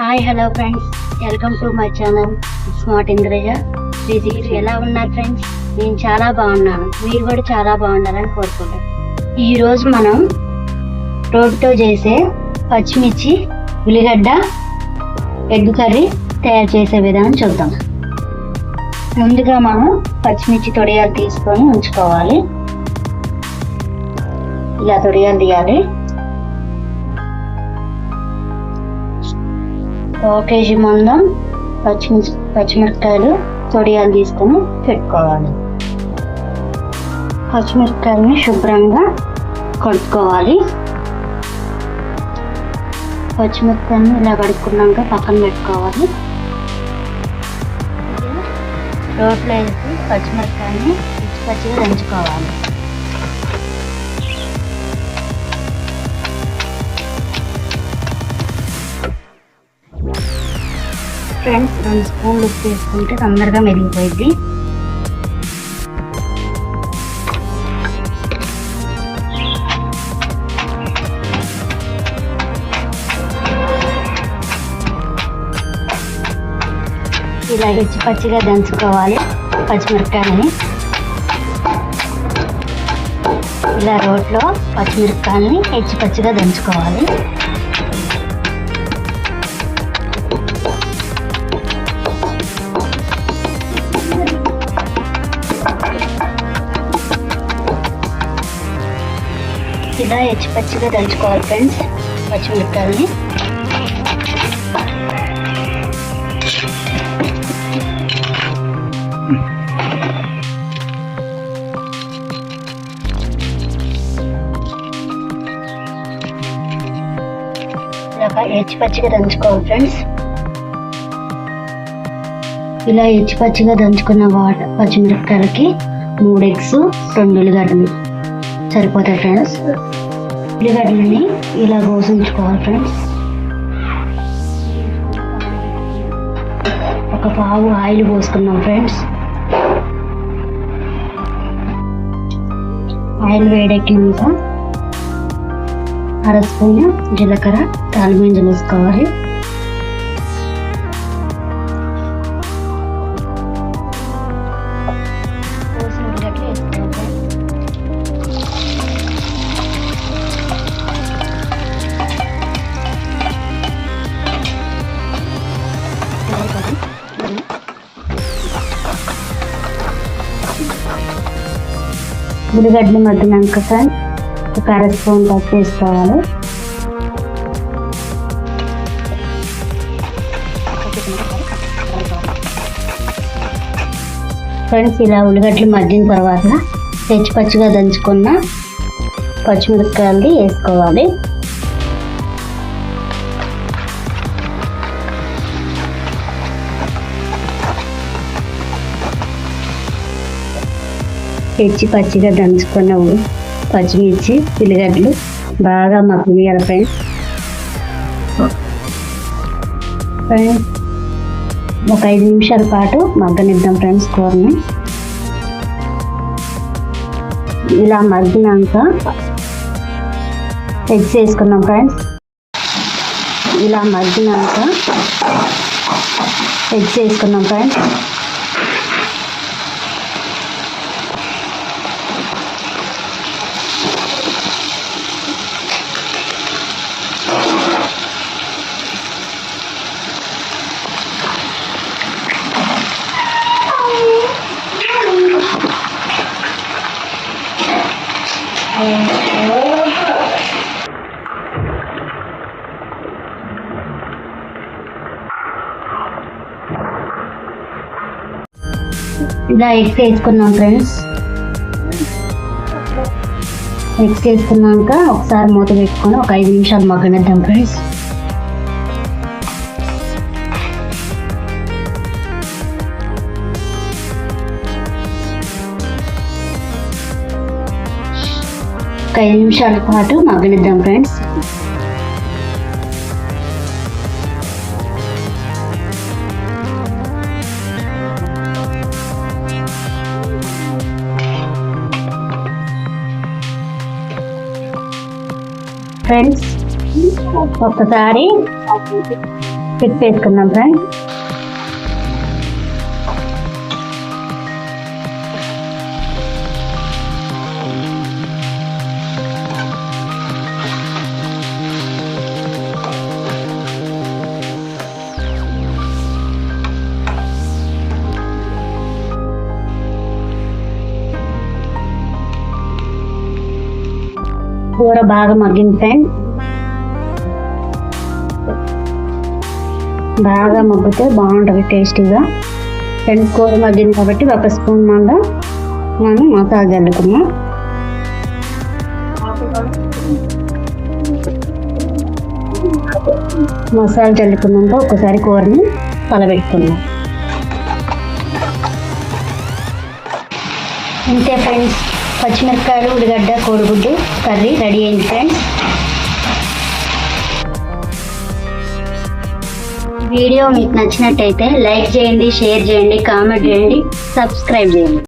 Hi hello friends welcome to my channel smart Indraja Sreeji ఎలా ఉన్నారు friends నేను చాలా బాగున్నాను. మీరు కూడా చాలా బాగున్నారని కోరుకుంటాను ఈరోజు మనం రోడ్డుతో చేసే పచ్చిమిర్చి ఉల్లిగడ్డ ఎగ్ కర్రీ తయారు చేసే విధానం చూద్దాం. ముందుగా మనం పచ్చిమిర్చి తొడియాలు తీసుకొని ఉంచుకోవాలి. ఇలా తొడియాలు తీయాలి. ఒక కేజీ మందం పచ్చిమిర్చి పచ్చిమిరపకాయలు తొడియాలు తీసుకొని పెట్టుకోవాలి. పచ్చిమిరపకాయలని శుభ్రంగా కడుక్కోవాలి. పచ్చిమిరపకాయని ఇలా కడుక్కున్నాక పక్కన పెట్టుకోవాలి. రోట్లో వేసి పచ్చిమిరపకాయని పచ్చిగా దంచుకోవాలి. ఫ్రెండ్స్ రెండు స్పూన్లు ఉప్పు వేసుకుంటే తొందరగా మెరిగిపోయింది ఇలా పచ్చి పచ్చిగా దంచుకోవాలి పచ్చిమిరపకాయలని. ఇలా రోట్లో పచ్చిమిరపకాయలని హెచ్చి పచ్చిగా దంచుకోవాలి. ఇలా పచ్చిగా దంచుకోవాలి ఫ్రెండ్స్ పచ్చిమిరపకాయలని. ఇలా పచ్చిగా దంచుకోవాలి ఫ్రెండ్స్ ఇలా హెచ్చి పచ్చిగా దంచుకున్న వాటర్ పచ్చిమిరపకాయలకి మూడు ఎగ్స్ రెండు ఉల్లిగడ్డలు. సరిపోతాయి ఫ్రెండ్స్. ఉల్లిగడ్డలని ఇలా కోసించుకోవాలి ఫ్రెండ్స్. ఒక పావు ఆయిల్ పోసుకున్నాం ఫ్రెండ్స్. ఆయిల్ వేడెక్కినాక అర స్పూన్ జీలకర్ర తాలిమెంజలు వేసుకోవాలి. ఉల్లిగడ్డలు మగ్గినాక సార్. ఒక అర స్పూన్ పప్పు వేసుకోవాలి ఫ్రెండ్స్ ఇలా ఉల్లిగడ్డలు మగ్గిన తర్వాత తెచ్చి పచ్చిగా దంచుకున్న పచ్చిమిరపకాయలు వేసుకోవాలి. తెచ్చి పచ్చిగా దంచుకున్న పచ్చిమిర్చి ఉల్లిగడ్డలు బాగా మగ్గనియాలి ఫ్రెండ్స్ ఫ్రెండ్స్ ఒక ఐదు నిమిషాల పాటు మగ్గనిద్దాం ఫ్రెండ్స్ కూరని. ఇలా మగ్గినాక ఎగ్స్ వేసుకున్నాం ఫ్రెండ్స్. ఇలా మగ్గినాక ఎగ్స్ వేసుకున్నాం ఫ్రెండ్స్. ఇలా ఎగ్స్ వేసుకున్నాం ఫ్రెండ్స్ ఎగ్స్ వేసుకున్నాక ఒకసారి మూత పెట్టుకొని ఒక ఐదు నిమిషాలు మగ్గనిద్దాం ఫ్రెండ్స్ ఒక ఐదు నిమిషాల పాటు మగ్గనిద్దాం ఫ్రెండ్స్ ఫ్రెండ్స్ ఒక్కసారి తిప్పేసుకుందాం ఫ్రెండ్స్ కూర బాగా మగ్గింది ఫ్రెండ్ బాగా మగ్గితే బాగుంటుంది టేస్టీగా. ఫ్రెండ్స్ కూర మగ్గింది కాబట్టి ఒక స్పూన్ మంద మనం మసాలా చల్లుకున్నాం మసాలా చల్లుకున్నాక ఒకసారి కూరని కలబెట్టుకున్నాం అంతే ఫ్రెండ్స్. పచ్చిమిరపకాయలు ఉల్లిగడ్డ కోడిగుడ్డు కర్రీ రెడీ అయింది ఫ్రెండ్స్. వీడియో మీకు నచ్చినట్టయితే లైక్ చేయండి షేర్ చేయండి కామెంట్ చేయండి సబ్స్క్రైబ్ చేయండి.